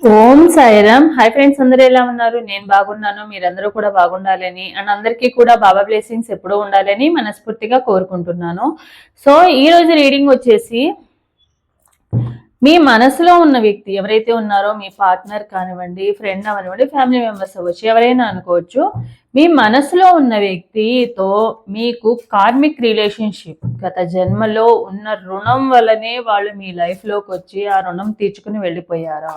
ఓం Sairam. Hi friends అందరూ ఎలా ఉన్నారు? నేను బాగున్నాను మీరందరూ కూడా బాగుండాలని అండ్ అందరికీ కూడా బాబా బ్లెస్సింగ్స్ ఎప్పుడూ ఉండాలని మనస్ఫూర్తిగా కోరుకుంటున్నాను. సో ఈ రోజు రీడింగ్ వచ్చేసి మీ మనసులో ఉన్న వ్యక్తి ఎవరైతే ఉన్నారో మీ పార్ట్నర్ కానివ్వండి ఫ్రెండ్ అవనివ్వండి ఫ్యామిలీ మెంబర్స్ అవ్వచ్చు ఎవరైనా అనుకోవచ్చు మీ మనసులో ఉన్న వ్యక్తితో మీకు కార్మిక్ రిలేషన్షిప్ గత జన్మలో ఉన్న రుణం వల్లనే వాళ్ళు మీ లైఫ్లోకి వచ్చి ఆ రుణం తీర్చుకుని వెళ్ళిపోయారా?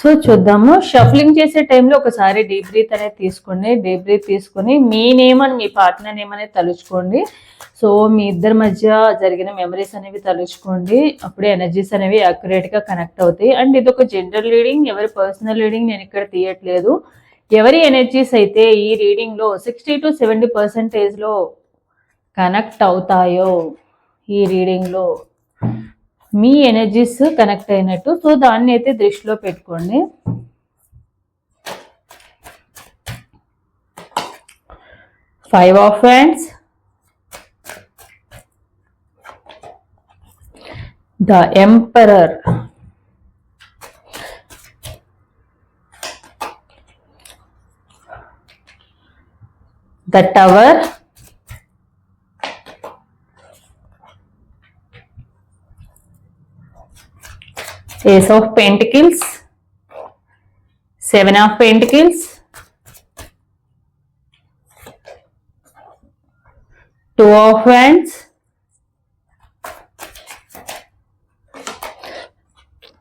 సో చూద్దాము. షఫ్లింగ్ చేసే టైంలో ఒకసారి డీప్ బ్రీత్ అనేది తీసుకోండి. డీప్ బ్రీత్ తీసుకొని మీ నేమ్ అని మీ పార్ట్నర్ నేమ్ అనేది తలుచుకోండి. సో మీ ఇద్దరి మధ్య జరిగిన మెమరీస్ అనేవి తలుచుకోండి. అప్పుడే ఎనర్జీస్ అనేవి గా కనెక్ట్ అవుతాయి. అండ్ ఇది ఒక జనరల్ రీడింగ్ ఎవరి పర్సనల్ రీడింగ్ నేను ఇక్కడ తీయట్లేదు. ఎవరి ఎనర్జీస్ అయితే ఈ రీడింగ్లో సిక్స్టీ టు సెవెంటీ పర్సెంటేజ్లో కనెక్ట్ అవుతాయో ఈ రీడింగ్లో మీ ఎనర్జీస్ కనెక్ట్ అయినట్టు. సో దాన్ని అయితే దృష్టిలో పెట్టుకోండి. Five of hands the emperor the tower Ace of Pentacles, Seven of Pentacles, Two of Wands,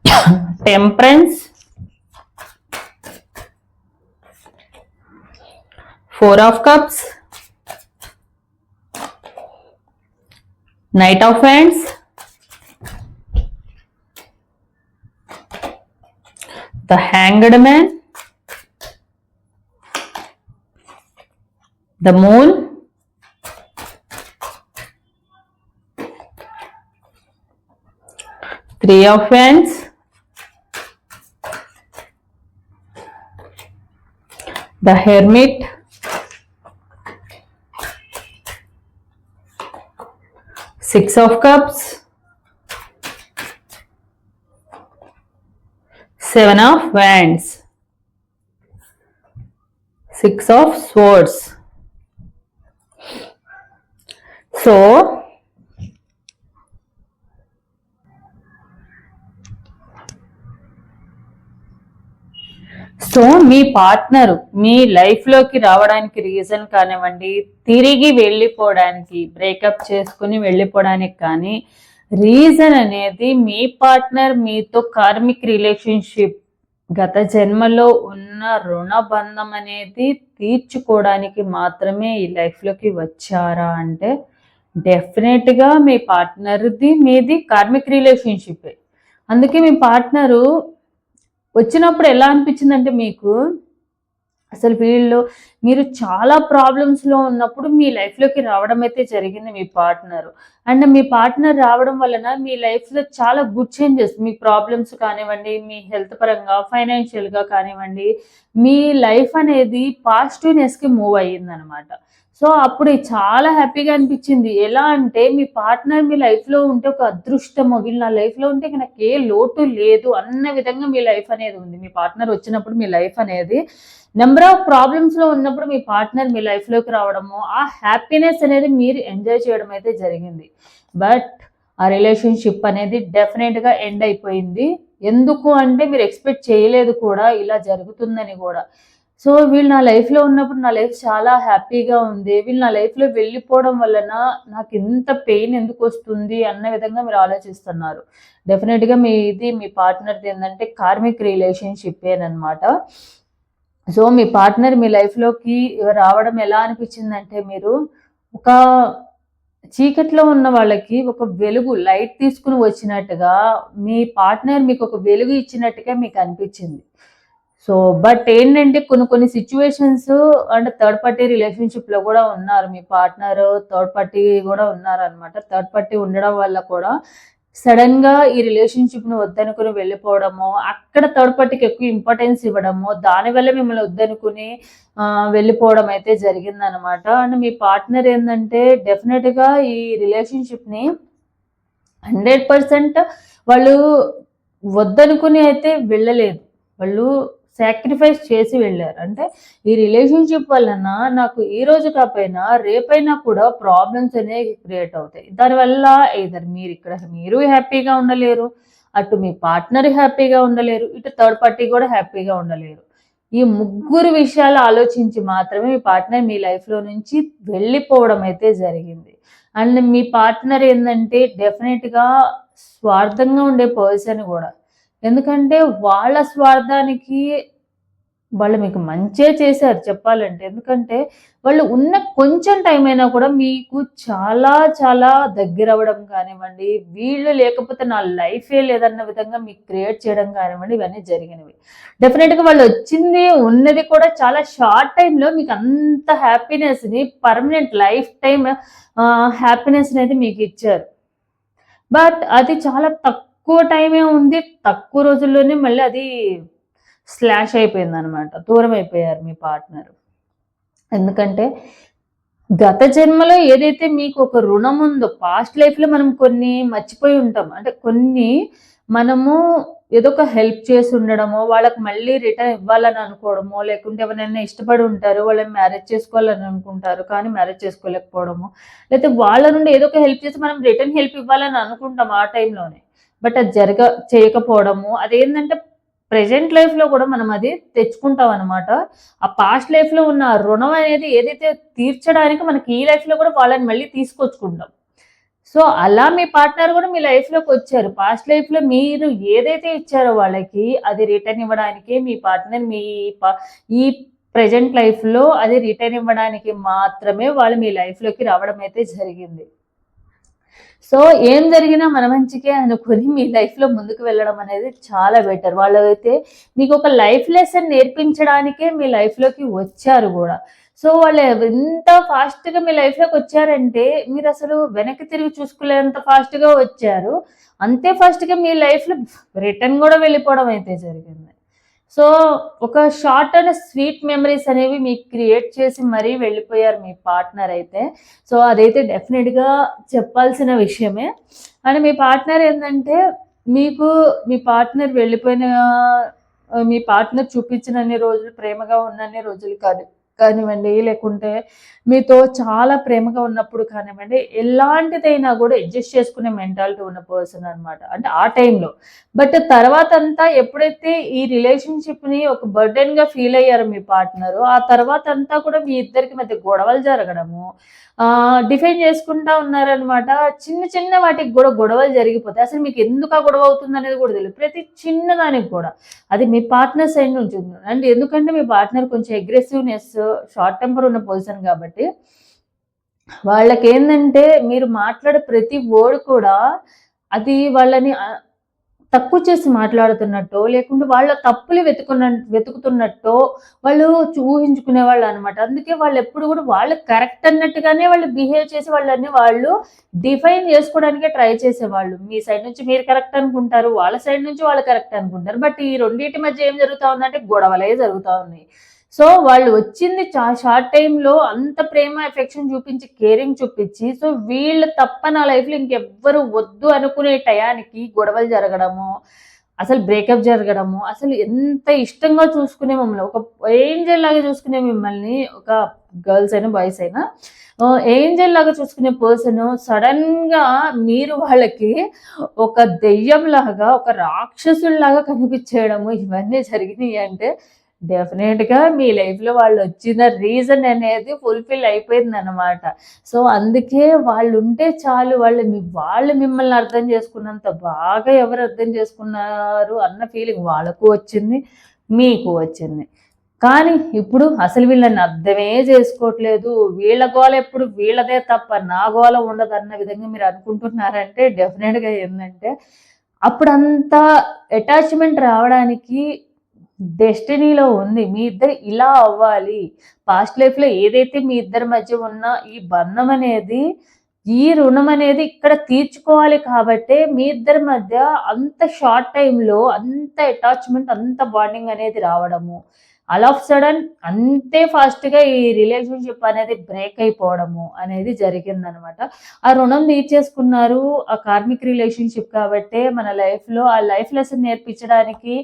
Temperance, Four of Cups, Knight of Wands, the hanged man, the moon, three of wands, the hermit, six of cups, seven of wands. Six of swords. So so me partner మీ లైఫ్లోకి రావడానికి reason కానివ్వండి తిరిగి వెళ్ళిపోవడానికి breakup చేసుకుని వెళ్ళిపోవడానికి కానీ reason అనేది మీ పార్ట్నర్ మీతో కార్మిక్ రిలేషన్షిప్ గత జన్మలో ఉన్న రుణబంధం అనేది తీర్చుకోవడానికి మాత్రమే ఈ లైఫ్లోకి వచ్చారా అంటే డెఫినెట్గా మీ పార్ట్నర్ది మీది కార్మిక్ రిలేషన్షిప్ అందుకే మీ పార్ట్నరు వచ్చినప్పుడు ఎలా అనిపించిందంటే మీకు అసలు వీళ్ళు మీరు చాలా ప్రాబ్లమ్స్లో ఉన్నప్పుడు మీ లైఫ్లోకి రావడం అయితే జరిగింది మీ పార్ట్నర్ అండ్ మీ పార్ట్నర్ రావడం వలన మీ లైఫ్లో చాలా గుడ్ చేంజెస్ మీ ప్రాబ్లమ్స్ కానివ్వండి మీ హెల్త్ పరంగా ఫైనాన్షియల్గా కానివ్వండి మీ లైఫ్ అనేది పాజిటివ్నెస్కి మూవ్ అయ్యిందనమాట సో అప్పుడు చాలా హ్యాపీగా అనిపించింది. ఎలా అంటే మీ పార్ట్నర్ మీ లైఫ్లో ఉంటే ఒక అదృష్టము వీళ్ళు నా లైఫ్లో ఉంటే నాకు ఏ లోటు లేదు అన్న విధంగా మీ లైఫ్ అనేది ఉంది. మీ పార్ట్నర్ వచ్చినప్పుడు మీ లైఫ్ అనేది నెంబర్ ఆఫ్ ప్రాబ్లమ్స్లో ఉన్నప్పుడు మీ పార్ట్నర్ మీ లైఫ్లోకి రావడము ఆ హ్యాపీనెస్ అనేది మీరు ఎంజాయ్ చేయడం అయితే జరిగింది. బట్ ఆ రిలేషన్షిప్ అనేది డెఫినెట్గా ఎండ్ అయిపోయింది. ఎందుకు అంటే మీరు ఎక్స్పెక్ట్ చేయలేదు కూడా ఇలా జరుగుతుందని కూడా. సో వీళ్ళు నా లైఫ్లో ఉన్నప్పుడు నా లైఫ్ చాలా హ్యాపీగా ఉంది. వీళ్ళు నా లైఫ్లో వెళ్ళిపోవడం వలన నాకు ఇంత పెయిన్ ఎందుకు వస్తుంది అన్న విధంగా మీరు ఆలోచిస్తున్నారు. డెఫినెట్గా మీ ఇది మీ పార్ట్నర్ది ఏంటంటే కార్మిక్ రిలేషన్షిప్ అనమాట సో మీ పార్ట్నర్ మీ లైఫ్లోకి రావడం ఎలా అనిపించిందంటే మీరు ఒక చీకట్లో ఉన్న వాళ్ళకి ఒక వెలుగు లైట్ తీసుకుని వచ్చినట్టుగా మీ పార్ట్నర్ మీకు ఒక వెలుగు ఇచ్చినట్టుగా మీకు అనిపించింది. సో బట్ ఏంటంటే కొన్ని కొన్ని సిచ్యువేషన్స్ అంటే థర్డ్ పార్టీ రిలేషన్షిప్లో కూడా ఉన్నారు. మీ పార్ట్నర్ థర్డ్ పార్టీ కూడా ఉన్నారు అనమాట థర్డ్ పార్టీ ఉండడం వల్ల కూడా సడన్గా ఈ రిలేషన్షిప్ను వద్దనుకుని వెళ్ళిపోవడము అక్కడ థర్డ్ పార్టీకి ఎక్కువ ఇంపార్టెన్స్ ఇవ్వడము దానివల్ల మిమ్మల్ని వద్దనుకుని ఆ, వెళ్ళిపోవడం అయితే జరిగిందనమాట అండ్ మీ పార్ట్నర్ ఏంటంటే డెఫినెట్గా ఈ రిలేషన్షిప్ని హండ్రెడ్ పర్సెంట్ వాళ్ళు వద్దనుకుని అయితే వెళ్ళలేదు. వాళ్ళు సాక్రిఫైస్ చేసి వెళ్ళారు. అంటే ఈ రిలేషన్షిప్ వలన నాకు ఈ రోజు కాకపోయినా రేపైనా కూడా ప్రాబ్లమ్స్ అనేవి క్రియేట్ అవుతాయి. దానివల్ల ఇద్దరు మీరు ఇక్కడ మీరు హ్యాపీగా ఉండలేరు అటు మీ పార్ట్నర్ హ్యాపీగా ఉండలేరు ఇటు థర్డ్ పార్టీ కూడా హ్యాపీగా ఉండలేరు. ఈ ముగ్గురు విషయాలు ఆలోచించి మాత్రమే మీ పార్ట్నర్ మీ లైఫ్లో నుంచి వెళ్ళిపోవడం అయితే జరిగింది. అండ్ మీ పార్ట్నర్ ఏంటంటే డెఫినెట్గా స్వార్థంగా ఉండే పర్సన్ కూడా. ఎందుకంటే వాళ్ళ స్వార్థానికి వాళ్ళు మీకు మంచే చేశారు చెప్పాలంటే. ఎందుకంటే వాళ్ళు ఉన్న కొంచెం టైం అయినా కూడా మీకు చాలా చాలా దగ్గర అవ్వడం కానివ్వండి వీళ్ళు లేకపోతే నా లైఫే లేదన్న విధంగా మీకు క్రియేట్ చేయడం కానివ్వండి ఇవన్నీ జరిగినవి. డెఫినెట్గా వాళ్ళు వచ్చింది ఉన్నది కూడా చాలా షార్ట్ టైంలో మీకు అంత హ్యాపీనెస్ని పర్మనెంట్ లైఫ్ టైం హ్యాపీనెస్ అనేది మీకు ఇచ్చారు. బట్ అది చాలా తక్కువ తక్కువ టైమే ఉంది. తక్కువ రోజుల్లోనే మళ్ళీ అది స్లాష్ అయిపోయింది అనమాట దూరం అయిపోయారు మీ పార్ట్నర్. ఎందుకంటే గత జన్మలో ఏదైతే మీకు ఒక రుణం ఉందో పాస్ట్ లైఫ్లో మనం కొన్ని మర్చిపోయి ఉంటాం. అంటే కొన్ని మనము ఏదో ఒక హెల్ప్ చేసి ఉండడమో వాళ్ళకి మళ్ళీ రిటర్న్ ఇవ్వాలని అనుకోవడమో లేకుంటే ఎవరైనా ఇష్టపడి ఉంటారు వాళ్ళని మ్యారేజ్ చేసుకోవాలని అనుకుంటారు కానీ మ్యారేజ్ చేసుకోలేకపోవడము లేకపోతే వాళ్ళ నుండి ఏదో ఒక హెల్ప్ చేసి మనం రిటర్న్ హెల్ప్ ఇవ్వాలని అనుకుంటాం ఆ టైంలోనే. బట్ అది జరగ చేయకపోవడము. అదేంటంటే ప్రజెంట్ లైఫ్లో కూడా మనం అది తెచ్చుకుంటాం అనమాట ఆ పాస్ట్ లైఫ్లో ఉన్న రుణం అనేది ఏదైతే తీర్చడానికి మనకి ఈ లైఫ్లో కూడా వాళ్ళని మళ్ళీ తీసుకొచ్చుకుంటాం. సో అలా మీ పార్ట్నర్ కూడా మీ లైఫ్లోకి వచ్చారు. పాస్ట్ లైఫ్లో మీరు ఏదైతే ఇచ్చారో వాళ్ళకి అది రిటర్న్ ఇవ్వడానికి మీ పార్ట్నర్ మీ ఈ ప్రజెంట్ లైఫ్లో అది రిటర్న్ ఇవ్వడానికి మాత్రమే వాళ్ళు మీ లైఫ్లోకి రావడం అయితే జరిగింది. సో ఏం జరిగినా మన మంచికే అనుకుని మీ లైఫ్లో ముందుకు వెళ్ళడం అనేది చాలా బెటర్ వాళ్ళు అయితే మీకు ఒక లైఫ్ లెసన్ నేర్పించడానికే మీ లైఫ్లోకి వచ్చారు కూడా. సో వాళ్ళు ఎంత ఫాస్ట్గా మీ లైఫ్లోకి వచ్చారంటే మీరు అసలు వెనక్కి తిరిగి చూసుకోలేనంత ఫాస్ట్గా వచ్చారు. అంతే ఫాస్ట్గా మీ లైఫ్లో రిటర్న్ కూడా వెళ్ళిపోవడం అయితే జరిగింది. సో ఒక షార్ట్ అండ్ స్వీట్ మెమరీస్ అనేవి మీకు క్రియేట్ చేసి మరీ వెళ్ళిపోయారు మీ పార్ట్నర్ అయితే. సో అదైతే డెఫినెట్గా చెప్పాల్సిన విషయమే. అండ్ మీ పార్ట్నర్ ఏంటంటే మీకు మీ పార్ట్నర్ వెళ్ళిపోయిన మీ పార్ట్నర్ చూపించినన్ని రోజులు ప్రేమగా ఉన్నన్ని రోజులు కాదు. కానివ్వండి లేకుంటే మీతో చాలా ప్రేమగా ఉన్నప్పుడు కానివ్వండి ఎలాంటిదైనా కూడా అడ్జస్ట్ చేసుకునే మెంటాలిటీ ఉన్న పర్సన్ అనమాట అంటే ఆ టైంలో. బట్ తర్వాత అంతా ఎప్పుడైతే ఈ రిలేషన్షిప్ని ఒక బర్డెన్గా ఫీల్ అయ్యారు మీ పార్ట్నర్ ఆ తర్వాత అంతా కూడా మీ ఇద్దరికి మధ్య గొడవలు జరగడము డిఫైన్ చేసుకుంటా ఉన్నారనమాట చిన్న చిన్న వాటికి కూడా గొడవలు జరిగిపోతాయి. అసలు మీకు ఎందుకు ఆ గొడవ అవుతుంది అనేది కూడా తెలియదు. ప్రతి చిన్న దానికి కూడా. అది మీ పార్ట్నర్ సైడ్ నుంచి అండ్ ఎందుకంటే మీ పార్ట్నర్ కొంచెం అగ్రెసివ్నెస్ షార్ట్ టెంపర్ ఉన్న పొజిషన్ కాబట్టి వాళ్ళకి ఏంటంటే మీరు మాట్లాడే ప్రతి వర్డ్ కూడా అది వాళ్ళని తక్కువ చేసి మాట్లాడుతున్నట్టో లేకుంటే వాళ్ళ తప్పులు వెతుకున్న వెతుకుతున్నట్టో వాళ్ళు ఊహించుకునే వాళ్ళు అనమాట అందుకే వాళ్ళు ఎప్పుడు కూడా వాళ్ళు కరెక్ట్ అన్నట్టుగానే వాళ్ళు బిహేవ్ చేసి వాళ్ళని వాళ్ళు డిఫైన్ చేసుకోవడానికే ట్రై చేసేవాళ్ళు. మీ సైడ్ నుంచి మీరు కరెక్ట్ అనుకుంటారు వాళ్ళ సైడ్ నుంచి వాళ్ళు కరెక్ట్ అనుకుంటారు. బట్ ఈ రెండింటి మధ్య ఏం జరుగుతా ఉందంటే గొడవలే జరుగుతూ ఉన్నాయి. సో వాళ్ళు వచ్చింది చా షార్ట్ టైంలో అంత ప్రేమ ఎఫెక్షన్ చూపించి కేరింగ్ చూపించి సో వీళ్ళు తప్ప నా లైఫ్లో ఇంకెవ్వరు వద్దు అనుకునే టయానికి గొడవలు జరగడము అసలు బ్రేకప్ జరగడము అసలు ఎంత ఇష్టంగా చూసుకునే మమ్మల్ని ఒక ఏంజల్ లాగా చూసుకునే మిమ్మల్ని ఒక గర్ల్స్ అయినా బాయ్స్ అయినా ఏంజల్ లాగా చూసుకునే పర్సన్ సడన్గా మీరు వాళ్ళకి ఒక దెయ్యం లాగా ఒక రాక్షసుల్లాగా కనిపించేయడము ఇవన్నీ జరిగినాయి అంటే డెఫినెట్గా మీ లైఫ్లో వాళ్ళు వచ్చిన రీజన్ అనేది ఫుల్ఫిల్ అయిపోయింది అనమాట సో అందుకే వాళ్ళు ఉంటే చాలు వాళ్ళు మీ వాళ్ళు మిమ్మల్ని అర్థం చేసుకున్నంత బాగా ఎవరు అర్థం చేసుకున్నారు అన్న ఫీలింగ్ వాళ్ళకు వచ్చింది మీకు వచ్చింది. కానీ ఇప్పుడు అసలు వీళ్ళని అర్థమే చేసుకోవట్లేదు. వీళ్ళ గోల ఎప్పుడు వీళ్ళదే తప్ప నా గోల ఉండదు అన్న విధంగా మీరు అనుకుంటున్నారంటే డెఫినెట్గా ఏంటంటే అప్పుడంతా అటాచ్మెంట్ రావడానికి డెస్టినీలో ఉంది. మీ ఇద్దరు ఇలా అవ్వాలి. పాస్ట్ లైఫ్లో ఏదైతే మీ ఇద్దరి మధ్య ఉన్న ఈ బంధం అనేది ఈ రుణం అనేది ఇక్కడ తీర్చుకోవాలి కాబట్టి మీ ఇద్దరి మధ్య అంత షార్ట్ టైంలో అంత అటాచ్మెంట్ అంత బాండింగ్ అనేది రావడము. ఆల్ ఆఫ్ సడన్ అంతే ఫాస్ట్గా ఈ రిలేషన్షిప్ అనేది బ్రేక్ అయిపోవడము అనేది జరిగిందనమాట. ఆ రుణం తీర్చేసుకున్నారు ఆ కార్మిక్ రిలేషన్షిప్ కాబట్టే మన లైఫ్లో ఆ లైఫ్ లెసన్ నేర్పించడానికి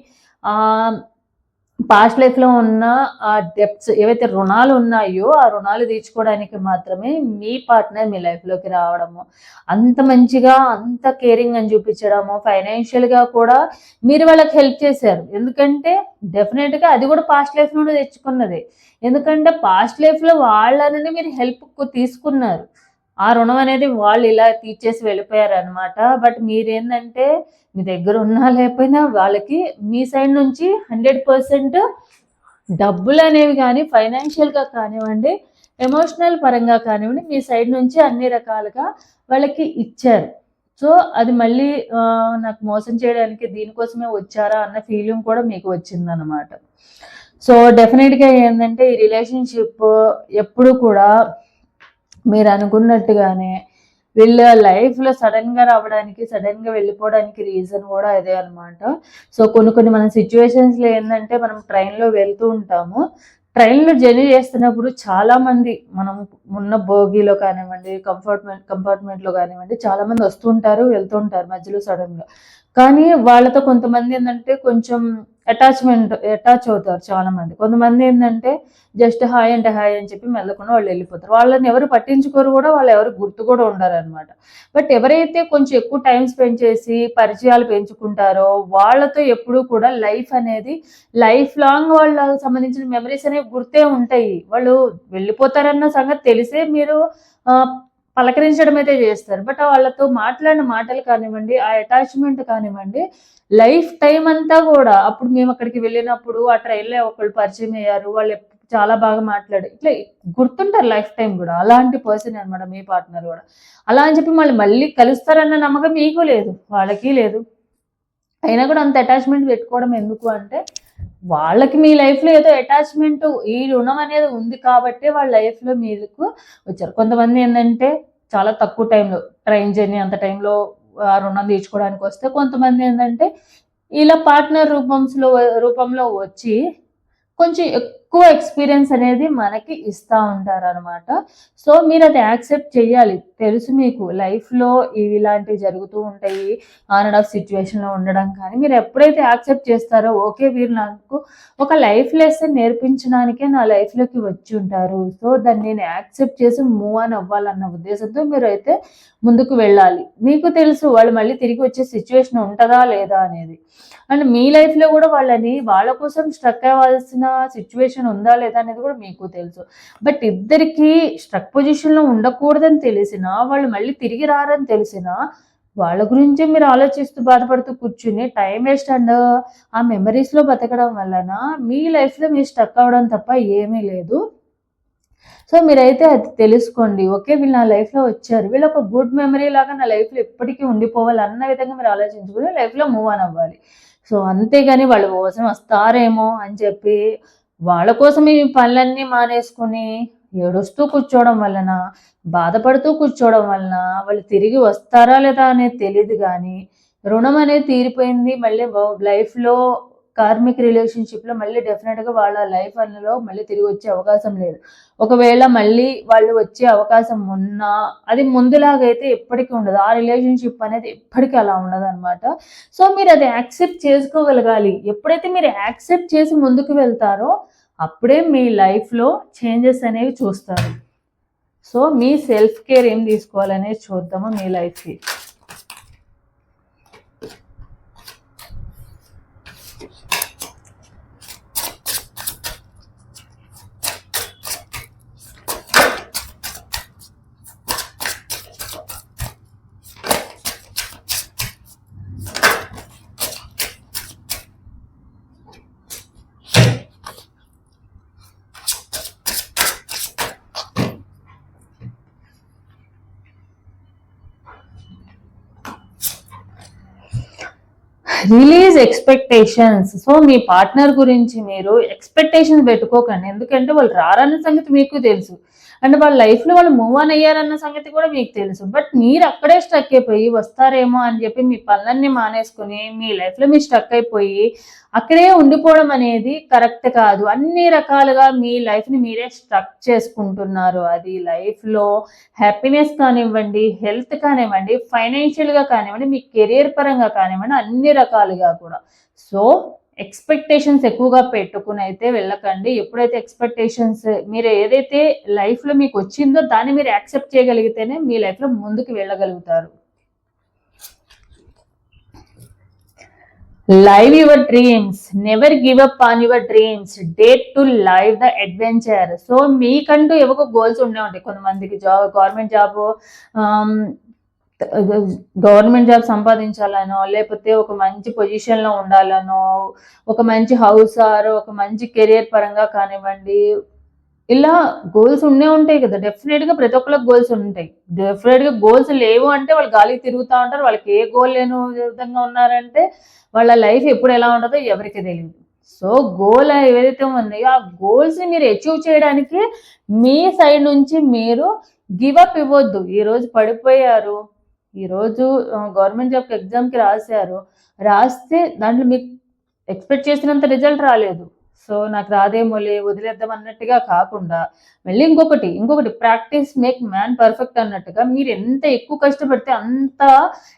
పాస్ట్ లైఫ్లో ఉన్న ఆ డెప్ట్స్ ఏవైతే రుణాలు ఉన్నాయో ఆ రుణాలు తీర్చుకోవడానికి మాత్రమే మీ పార్ట్నర్ మీ లైఫ్లోకి రావడము అంత మంచిగా అంత కేరింగ్ అని చూపించడము ఫైనాన్షియల్గా కూడా మీరు వాళ్ళకి హెల్ప్ చేశారు. ఎందుకంటే డెఫినెట్గా అది కూడా పాస్ట్ లైఫ్ నుండి తెచ్చుకున్నది. ఎందుకంటే పాస్ట్ లైఫ్లో వాళ్ళని మీరు హెల్ప్ తీసుకున్నారు. ఆ రుణం అనేది వాళ్ళు ఇలా తీర్చేసి వెళ్ళిపోయారు అనమాట బట్ మీరేంటంటే మీ దగ్గర ఉన్నా లేకపోయినా వాళ్ళకి మీ సైడ్ నుంచి హండ్రెడ్ పర్సెంట్ డబ్బులు అనేవి కానీ ఫైనాన్షియల్గా కానివ్వండి ఎమోషనల్ పరంగా కానివ్వండి మీ సైడ్ నుంచి అన్ని రకాలుగా వాళ్ళకి ఇచ్చారు. సో అది మళ్ళీ నాకు మోసం చేయడానికి దీనికోసమే వచ్చారా అన్న ఫీలింగ్ కూడా మీకు వచ్చిందనమాట సో డెఫినెట్గా ఏంటంటే ఈ రిలేషన్షిప్ ఎప్పుడు కూడా మీరు అనుకున్నట్టుగానే వీళ్ళ లైఫ్లో సడన్గా రావడానికి సడన్గా వెళ్ళిపోవడానికి రీజన్ కూడా అదే అనమాట సో కొన్ని కొన్ని మన సిచ్యువేషన్స్లో ఏంటంటే మనం ట్రైన్లో వెళ్తూ ఉంటాము. ట్రైన్లో జర్నీ చేస్తున్నప్పుడు చాలామంది మనం ఉన్న బోగీలో కానివ్వండి కంఫర్ట్మెంట్ కంపార్ట్మెంట్లో కానివ్వండి చాలామంది వస్తుంటారు వస్తుంటారు వెళ్తుంటారు మధ్యలో సడన్గా కానీ వాళ్ళతో కొంతమంది ఏంటంటే కొంచెం అటాచ్మెంట్ అటాచ్ అవుతారు చాలా మంది. కొంతమంది ఏంటంటే జస్ట్ హాయ్ అంటే హాయ్ అని చెప్పి మెల్లకుండా వాళ్ళు వెళ్ళిపోతారు. వాళ్ళని ఎవరు పట్టించుకోరు కూడా వాళ్ళు ఎవరు గుర్తు కూడా ఉండరు అనమాట బట్ ఎవరైతే కొంచెం ఎక్కువ టైం స్పెండ్ చేసి పరిచయాలు పెంచుకుంటారో వాళ్ళతో ఎప్పుడూ కూడా లైఫ్ అనేది లైఫ్ లాంగ్ వాళ్ళకి సంబంధించిన మెమరీస్ అనేవి గుర్తే ఉంటాయి. వాళ్ళు వెళ్ళిపోతారన్న సంగతి తెలిసే మీరు పలకరించడం అయితే చేస్తారు. బట్ వాళ్ళతో మాట్లాడిన మాటలు కానివ్వండి ఆ అటాచ్మెంట్ కానివ్వండి లైఫ్ టైం అంతా కూడా అప్పుడు మేము అక్కడికి వెళ్ళినప్పుడు ఆ ట్రైన్లో ఒకళ్ళు పరిచయం అయ్యారు వాళ్ళు చాలా బాగా మాట్లాడు ఇట్లా గుర్తుంటారు లైఫ్ టైం కూడా. అలాంటి పర్సన్ అనమాట మీ పార్ట్నర్ కూడా. అలా అని చెప్పి మళ్ళీ మళ్ళీ కలుస్తారన్న నమ్మకం మీకు లేదు వాళ్ళకి లేదు. అయినా కూడా అంత అటాచ్మెంట్ పెట్టుకోవడం ఎందుకు అంటే వాళ్ళకి మీ లైఫ్లో ఏదో అటాచ్మెంట్ ఈ రుణం అనేది ఉంది కాబట్టి వాళ్ళ లైఫ్లో మీకు వచ్చారు. కొంతమంది ఏంటంటే చాలా తక్కువ టైంలో ట్రైన్ జర్నీ అంత టైంలో ఆ రుణం తీర్చుకోవడానికి వస్తే కొంతమంది ఏంటంటే ఇలా పార్ట్నర్ రూపంలో రూపంలో వచ్చి కొంచెం ఎక్కువ ఎక్స్పీరియన్స్ అనేది మనకి ఇస్తూ ఉంటారు అనమాట సో మీరు అది యాక్సెప్ట్ చేయాలి తెలుసు మీకు లైఫ్లో ఇవి ఇలాంటివి జరుగుతూ ఉంటాయి. ఆన్ అండ్ ఆఫ్ సిచ్యువేషన్లో ఉండడం కానీ మీరు ఎప్పుడైతే యాక్సెప్ట్ చేస్తారో ఓకే వీరు నాకు ఒక లైఫ్ లెసన్ నేర్పించడానికే నా లైఫ్లోకి వచ్చి ఉంటారు. సో దాన్ని నేను యాక్సెప్ట్ చేసి మూవ్ ఆన్ అవ్వాలన్న ఉద్దేశంతో మీరు అయితే ముందుకు వెళ్ళాలి. మీకు తెలుసు వాళ్ళు మళ్ళీ తిరిగి వచ్చే సిచ్యువేషన్ ఉంటుందా లేదా అనేది. అండ్ మీ లైఫ్లో కూడా వాళ్ళని వాళ్ళ కోసం స్ట్రక్ అవ్వాల్సిన సిచ్యువేషన్ ఉందా లేదా అనేది కూడా మీకు తెలుసు. బట్ ఇద్దరికి స్ట్రక్ పొజిషన్లో ఉండకూడదని తెలిసినా వాళ్ళు మళ్ళీ తిరిగి రారని తెలిసినా వాళ్ళ గురించి మీరు ఆలోచిస్తూ బాధపడుతూ కూర్చుని టైం వేస్ట్ అండ్ ఆ మెమరీస్లో బతకడం వలన మీ లైఫ్లో మీరు స్ట్రక్ అవ్వడం తప్ప ఏమీ లేదు. సో మీరైతే అది తెలుసుకోండి. ఓకే వీళ్ళు నా లైఫ్లో వచ్చారు. వీళ్ళు ఒక గుడ్ మెమరీ లాగా నా లైఫ్లో ఎప్పటికీ ఉండిపోవాలి అన్న విధంగా మీరు ఆలోచించుకుని లైఫ్లో మూవ్ ఆన్ అవ్వాలి. సో అంతేగాని వాళ్ళ కోసం వస్తారేమో అని చెప్పి వాళ్ళ కోసం ఈ పనులన్నీ మానేసుకుని ఏడుస్తూ కూర్చోవడం వలన బాధపడుతూ కూర్చోవడం వలన వాళ్ళు తిరిగి వస్తారా లేదా అనేది తెలియదు కానీ రుణం అనేది తీరిపోయింది. మళ్ళీ లైఫ్లో కార్మిక్ రిలేషన్షిప్లో మళ్ళీ డెఫినెట్గా వాళ్ళ లైఫ్ అన్నలో మళ్ళీ తిరిగి వచ్చే అవకాశం లేదు. ఒకవేళ మళ్ళీ వాళ్ళు వచ్చే అవకాశం ఉన్నా అది ముందులాగైతే ఎప్పటికీ ఉండదు. ఆ రిలేషన్షిప్ అనేది ఎప్పటికీ అలా ఉండదు అనమాట సో మీరు అది యాక్సెప్ట్ చేసుకోగలగాలి. ఎప్పుడైతే మీరు యాక్సెప్ట్ చేసి ముందుకు వెళ్తారో అప్పుడే మీ లైఫ్లో చేంజెస్ అనేవి చూస్తారు. సో మీ సెల్ఫ్ కేర్ ఏం తీసుకోవాలనేది చూద్దాము మీ లైఫ్కి రిలీజ్ ఎక్స్పెక్టేషన్స్ సో మీ పార్ట్నర్ గురించి మీరు ఎక్స్పెక్టేషన్ పెట్టుకోకండి. ఎందుకంటే వాళ్ళు రారన్న సంగతి మీకు తెలుసు. అండ్ వాళ్ళ లైఫ్లో వాళ్ళు మూవ్ ఆన్ అయ్యారన్న సంగతి కూడా మీకు తెలుసు. బట్ మీరు అక్కడే స్టక్ అయిపోయి వస్తారేమో అని చెప్పి మీ పనులన్నీ మానేసుకుని మీ లైఫ్లో మీరు స్టక్ అయిపోయి అక్కడే ఉండిపోవడం అనేది కరెక్ట్ కాదు. అన్ని రకాలుగా మీ లైఫ్ని మీరే స్ట్రక్ చేసుకుంటున్నారు. అది లైఫ్లో హ్యాపీనెస్ కానివ్వండి హెల్త్ కానివ్వండి ఫైనాన్షియల్గా కానివ్వండి మీ కెరియర్ పరంగా కానివ్వండి అన్ని రకాలుగా కూడా. సో ఎక్స్పెక్టేషన్స్ ఎక్కువగా పెట్టుకుని అయితే వెళ్ళకండి. ఎప్పుడైతే ఎక్స్పెక్టేషన్స్ మీరు ఏదైతే లైఫ్లో మీకు వచ్చిందో దాన్ని మీరు యాక్సెప్ట్ చేయగలిగితేనే మీ లైఫ్లో ముందుకు వెళ్ళగలుగుతారు. Live your dreams never give up on your dreams dare to live the adventure so మీకంటూ ఎవరికి గోల్స్ ఉండే ఉంటాయి. కొంతమందికి job government job government job సంపాదించాలనో లేకపోతే ఒక మంచి పొజిషన్లో ఉండాలనో ఒక మంచి హౌస్ ఆర్ ఒక మంచి కెరియర్ పరంగా కానివ్వండి ఇలా గోల్స్ ఉండే ఉంటాయి కదా. డెఫినెట్గా ప్రతి ఒక్కరికి గోల్స్ ఉంటాయి. డెఫినెట్గా గోల్స్ లేవు అంటే వాళ్ళు గాలికి తిరుగుతూ ఉంటారు. వాళ్ళకి ఏ గోల్ లేని విధంగా ఉన్నారంటే వాళ్ళ లైఫ్ ఎప్పుడు ఎలా ఉంటుందో ఎవరికి తెలియదు సో గోల్ ఏదైతే ఉన్నాయో ఆ గోల్స్ని మీరు అచీవ్ చేయడానికి మీ సైడ్ నుంచి మీరు గివ్ అప్ ఇవ్వద్దు. ఈరోజు పడిపోయారు. ఈరోజు గవర్నమెంట్ జాబ్ ఎగ్జామ్కి రాశారు. రాస్తే దాంట్లో మీకు ఎక్స్పెక్ట్ చేసినంత రిజల్ట్ రాలేదు. సో నాకు రాదేమోలే వదిలేద్దాం అన్నట్టుగా కాకుండా మళ్ళీ ఇంకొకటి ఇంకొకటి ప్రాక్టీస్ మేక్ మ్యాన్ పర్ఫెక్ట్ అన్నట్టుగా మీరు ఎంత ఎక్కువ కష్టపడితే అంత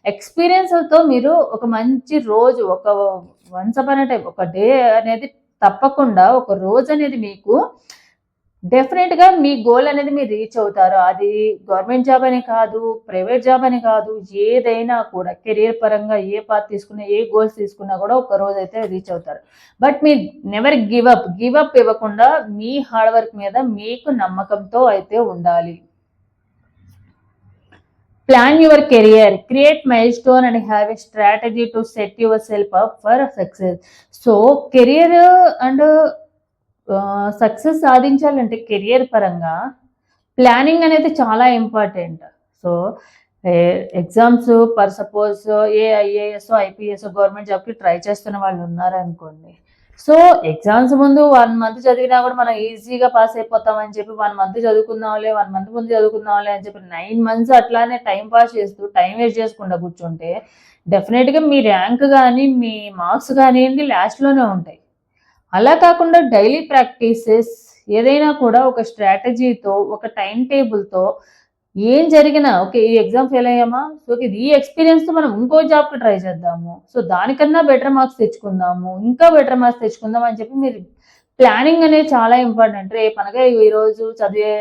ఎక్స్పీరియన్స్తో మీరు ఒక మంచి రోజు ఒక వన్స్ అప్ అనే టైం ఒక డే అనేది తప్పకుండా ఒక రోజు అనేది మీకు డెఫినెట్గా మీ గోల్ అనేది మీరు రీచ్ అవుతారు. అది గవర్నమెంట్ జాబ్ అని కాదు ప్రైవేట్ జాబ్ అని కాదు ఏదైనా కూడా కెరియర్ పరంగా ఏ పాత్ తీసుకున్నా ఏ గోల్స్ తీసుకున్నా కూడా ఒక రోజు అయితే రీచ్ అవుతారు. But me never give up give up ఇవ్వకుండా మీ హార్డ్ వర్క్ మీద మీకు నమ్మకంతో అయితే ఉండాలి. Plan your career create milestone and have a strategy to set yourself up for success so career and success సాధించాలంటే కెరియర్ పరంగా ప్లానింగ్ అనేది చాలా important so exams per suppose a IAS IPS government జాబ్కి ట్రై చేస్తున్న వాళ్ళు ఉన్నారనుకోండి. So exams ముందు one month చదివినా కూడా మనం ఈజీగా పాస్ అయిపోతామని చెప్పి వన్ మంత్ చదువుకుందాంలే వన్ మంత్ ముందు చదువుకుందాంలే అని చెప్పి నైన్ మంత్స్ అట్లానే టైం పాస్ చేస్తూ టైం వేస్ట్ చేసుకుండా కూర్చుంటే డెఫినెట్గా మీ ర్యాంక్ కానీ మీ మార్క్స్ కానివ్వండి లాస్ట్లోనే ఉంటాయి. అలా కాకుండా డైలీ ప్రాక్టీసెస్ ఏదైనా కూడా ఒక స్ట్రాటజీతో ఒక టైం టేబుల్తో ఏం జరిగినా ఓకే ఈ ఎగ్జామ్ ఫెయిల్ అయ్యామా? సో ఇది ఈ ఎక్స్పీరియన్స్తో మనం ఇంకో జాబ్కి ట్రై చేద్దాము. సో దానికన్నా బెటర్ మార్క్స్ తెచ్చుకుందాము. ఇంకా బెటర్ మార్క్స్ తెచ్చుకుందాం అని చెప్పి మీరు ప్లానింగ్ అనేది చాలా ఇంపార్టెంట్ రేపు అనగా ఈరోజు చదివే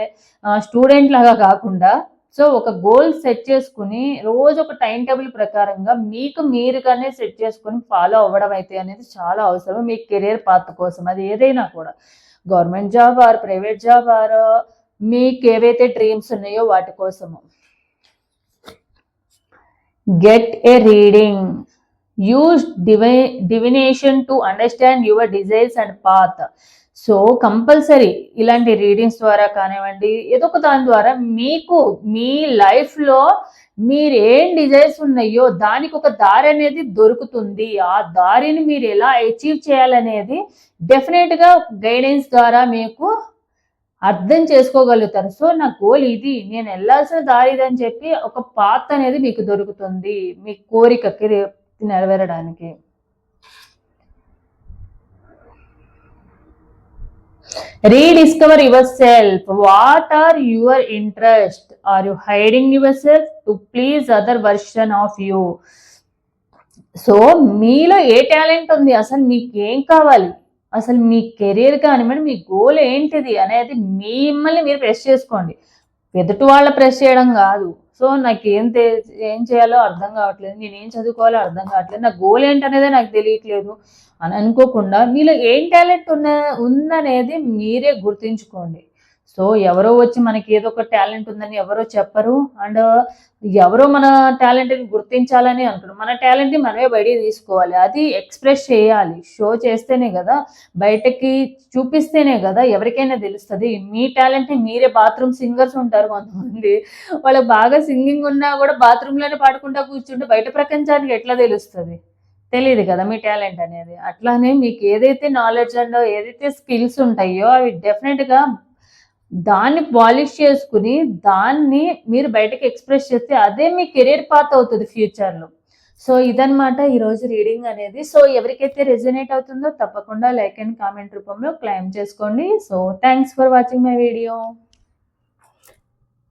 స్టూడెంట్ లాగా కాకుండా సో ఒక గోల్ సెట్ చేసుకుని రోజు ఒక టైం టేబుల్ ప్రకారంగా మీకు మీరుగానే సెట్ చేసుకుని ఫాలో అవ్వడం అయితే అనేది చాలా అవసరం మీ కెరియర్ పాత్ కోసం అది ఏదైనా కూడా. Government job or private job or మీకు ఏవైతే డ్రీమ్స్ ఉన్నాయో వాటి కోసము. Get a reading. Use divi divination to understand your desires and path. So compulsory ఇలాంటి రీడింగ్స్ ద్వారా కానివ్వండి ఏదో ఒక దాని ద్వారా మీకు మీ లైఫ్లో మీరు ఏం డిజైర్స్ ఉన్నాయో దానికి ఒక దారి అనేది దొరుకుతుంది. ఆ దారిని మీరు ఎలా అచీవ్ చేయాలనేది డెఫినెట్గా గైడెన్స్ ద్వారా మీకు అర్థం చేసుకోగలుగుతారు. సో నా గోల్ ఇది నేను వెళ్ళాల్సిన దారి ఇది అని చెప్పి ఒక పాత అనేది మీకు దొరుకుతుంది. మీ కోరికకి నెరవేరడానికి. Rediscover yourself what are your interest are you hiding yourself to please other version of you so మీలో ఏ టాలెంట్ ఉంది? అసలు మీకు ఏం కావాలి? అసలు మీ కెరీర్ కానివ్వండి మీ గోల్ ఏంటిది అనేది మిమ్మల్ని మీరు ప్రెస్ చేసుకోండి. ఎదుటి వాళ్ళ ప్రెస్ చేయడం కాదు. సో నాకు ఏం తె ఏం చేయాలో అర్థం కావట్లేదు. నేను ఏం చదువుకోవాలో అర్థం కావట్లేదు. నా గోల్ ఏంటనేదే నాకు తెలియట్లేదు అని అనుకోకుండా మీలో ఏం టాలెంట్ ఉన్న ఉందనేది మీరే గుర్తుంచుకోండి. సో ఎవరో వచ్చి మనకి ఏదో ఒక టాలెంట్ ఉందని ఎవరో చెప్పరు. అండ్ ఎవరో మన టాలెంట్ని గుర్తించాలని అంటారు మన టాలెంట్ని మనమే బయటికి తీసుకోవాలి. అది ఎక్స్ప్రెస్ చేయాలి. షో చేస్తేనే కదా బయటకి చూపిస్తేనే కదా ఎవరికైనా తెలుస్తుంది. మీ టాలెంట్ని మీరే బాత్రూమ్ సింగర్స్ ఉంటారు కొంతమంది. వాళ్ళకి బాగా సింగింగ్ ఉన్నా కూడా బాత్రూంలోనే పాడుకుంటా కూర్చుంటే బయట ప్రపంచానికి ఎట్లా తెలుస్తుంది? తెలియదు కదా మీ టాలెంట్ అనేది. అట్లానే మీకు ఏదైతే నాలెడ్జ్ అండో ఏదైతే స్కిల్స్ ఉంటాయో అవి డెఫినెట్గా దాన్ని పాలిష్ చేసుకుని దాన్ని మీరు బయటకు ఎక్స్ప్రెస్ చేస్తే అదే మీ కెరీర్ పాత్ అవుతుంది ఫ్యూచర్లో సో ఇదనమాట ఈరోజు రీడింగ్ అనేది. సో ఎవరికైతే రెజనేట్ అవుతుందో తప్పకుండా లైక్ అండ్ కామెంట్ రూపంలో క్లైమ్ చేసుకోండి. So thanks for watching my video